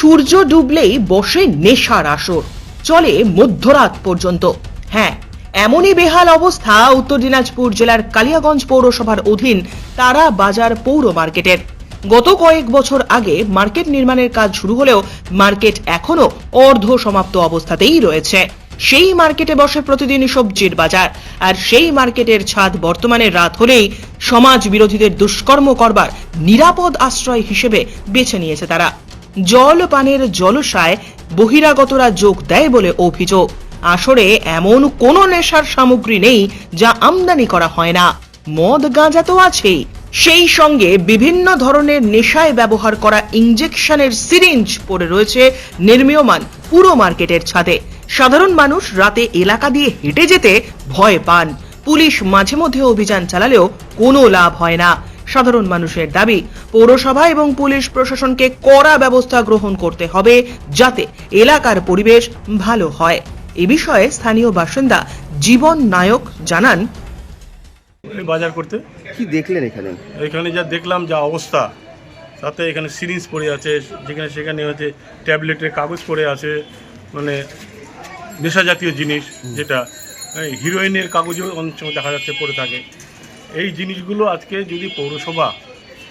সূর্য ডুবলেই বসে নেশার আসর। চলে মধ্যরাত পর্যন্ত। হ্যাঁ এমনই বেহাল অবস্থা উত্তর দিনাজপুর জেলার কালিয়াগঞ্জ পৌরসভার অধীন তারা বাজার পৌর মার্কেটের। গত কয়েক বছর আগে মার্কেট নির্মাণের কাজ শুরু হলেও মার্কেট এখনও অর্ধ সমাপ্ত অবস্থাতেই রয়েছে। সেই মার্কেটে বসে প্রতিদিন সবজির বাজার। আর সেই মার্কেটের ছাদ বর্তমানে রাত হলেই সমাজ বিরোধীদের দুষ্কর্ম করবার নিরাপদ আশ্রয় হিসেবে বেছে নিয়েছে তারা। জল পানের জলসায় বহিরাগতরা যোগ দেয় বলে অভিযোগ। আসরে এমন কোনো নেশার সামগ্রী নেই যা আমদানি করা হয় না। মদ গাঁজা তো আছেই। সেই সঙ্গে বিভিন্ন ধরনের নেশায় ব্যবহার করা ইঞ্জেকশনের সিরিঞ্জ পড়ে রয়েছে নির্মীয়মান পুরো মার্কেটের ছাদে। সাধারণ মানুষ রাতে এলাকা দিয়ে হেঁটে যেতে ভয় পান। পুলিশ মাঝে মধ্যে অভিযান চালালেও কোনো লাভ হয় না। সাধারণ মানুষের দাবি পৌরসভা এবং পুলিশ প্রশাসনকে কড়া ব্যবস্থা গ্রহণ করতে হবে যাতে এলাকার পরিবেশ ভালো হয়। এ বিষয়ে স্থানীয় বাসিন্দা জীবন নায়ক জানান। বাজার করতে। কি দেখলেন এখানে? এখানে যা দেখলাম যা অবস্থা তাতে এখানে সিরিঞ্জ পড়ে আছে যেখানে সেখানে হচ্ছে ট্যাবলেটের কাগজ পড়ে আছে মানে নেশা জাতীয় জিনিস যেটা হিরোইনের কাগজও অনেক সময় দেখা যাচ্ছে পড়ে থাকে। এই জিনিসগুলো আজকে যদি পৌরসভা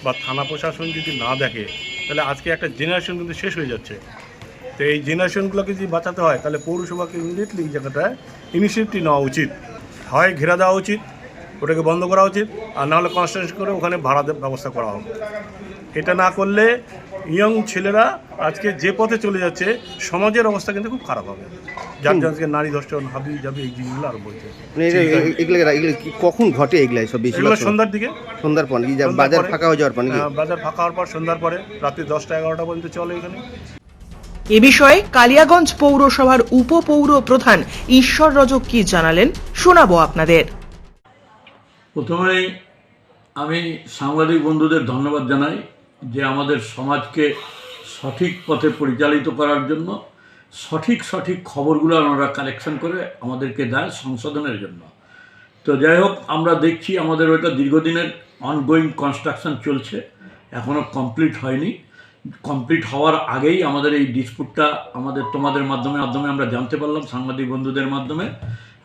বা থানা প্রশাসন যদি না দেখে, তাহলে আজকে একটা জেনারেশন কিন্তু শেষ হয়ে যাচ্ছে। তো এই জেনারেশনগুলোকে যদি বাঁচাতে হয়, তাহলে পৌরসভাকে ইমিডিয়েটলি এই জায়গাটায় ইনিশিয়েটিভ নেওয়া উচিত। হয় ঘেরা দেওয়া উচিত, ওটাকে বন্ধ করা উচিত, আর নাহলে কনস্ট্রাকশন করে ওখানে ভাড়া ব্যবস্থা করা হবে এটা না করলে ইয়ং ছেলেরা আজকে যে পথে চলে যাচ্ছে সমাজের অবস্থা কিন্তু খুব খারাপ হবে। যার জন্য আজকে নারী ধর্ষণ হাবি যাবে এই জিনিসগুলো আরম্ভ হয়েছে। মানে কখন ঘটে এগুলো সব বেশি এগুলো সন্ধ্যার দিকে। সন্ধ্যার পর বাজার ফাঁকা হয়ে যাওয়ার পর হ্যাঁ, বাজার ফাঁকা হওয়ার পর সন্ধ্যার পরে। রাত্রি দশটা এগারোটা পর্যন্ত চলে এখানে। এ বিষয়ে কালিয়াগঞ্জ পৌরসভার উপপৌর প্রধান ঈশ্বর রজক কি জানালেন শোনাবো আপনাদের। প্রথমে আমি সাংবাদিক বন্ধুদের ধন্যবাদ জানাই। যে আমাদের সমাজকে সঠিক পথে পরিচালিত করার জন্য সঠিক সঠিক খবরগুলো ওনারা কালেকশন করে আমাদেরকে দেয় সংশোধনের জন্য। তো যাই হোক, আমরা দেখছি আমাদের ওইটা দীর্ঘদিনের অনগোয়িং কনস্ট্রাকশন চলছে এখনও কমপ্লিট হয়নি। কমপ্লিট হওয়ার আগেই আমাদের এই ডিসপুটটা আমাদের তোমাদের মাধ্যমে মাধ্যমে আমরা জানতে পারলাম, সাংবাদিক বন্ধুদের মাধ্যমে।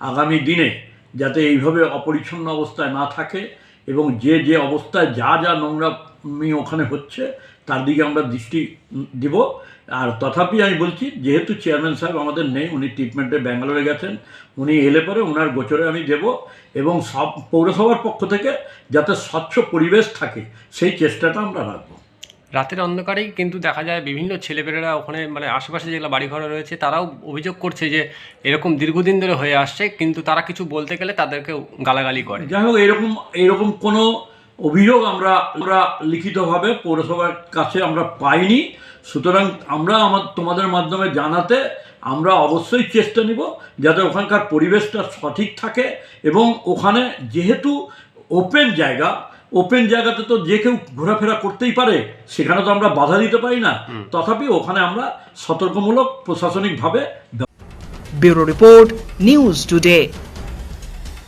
আগামী দিনে যাতে এইভাবে অপরিচ্ছন্ন অবস্থায় না থাকে এবং যে যে অবস্থায় যা যা নোংরামি ওখানে হচ্ছে, তার দিকে আমরা দৃষ্টি দিব। আর তথাপি আমি বলছি, যেহেতু চেয়ারম্যান সাহেব আমাদের নেই, উনি ট্রিটমেন্টে ব্যাঙ্গালোরে গেছেন, উনি এলে পরে ওনার গোচরে আমি দেব এবং সব পৌরসভার পক্ষ থেকে যাতে স্বচ্ছ পরিবেশ থাকে, সেই চেষ্টাটা আমরা রাখব। রাতের অন্ধকারেই কিন্তু দেখা যায় বিভিন্ন ছেলেপেলেরা ওখানে মানে আশেপাশে যেগুলো বাড়িঘর রয়েছে, তারাও অভিযোগ করছে যে এরকম দীর্ঘদিন ধরে হয়ে আসছে, কিন্তু তারা কিছু বলতে গেলে তাদেরকে গালাগালি করে। যাই হোক, এরকম এরকম কোনো অভিযোগ আমরা আমরা লিখিতভাবে পৌরসভার কাছে আমরা পাইনি। সুতরাং আমরা আমার, তোমাদের মাধ্যমে জানাতে আমরা অবশ্যই চেষ্টা নিব যাতে ওখানকার পরিবেশটা সঠিক থাকে এবং ওখানে যেহেতু ওপেন জায়গা ওপেন জায়গাতে তো যে কেউ ঘোরাফেরা করতেই পারে সেখানে তো আমরা বাধা দিতে পারি না। তথাপি ওখানে আমরা সতর্কমূলক প্রশাসনিকভাবে ব্যুরো রিপোর্ট নিউজ টুডে।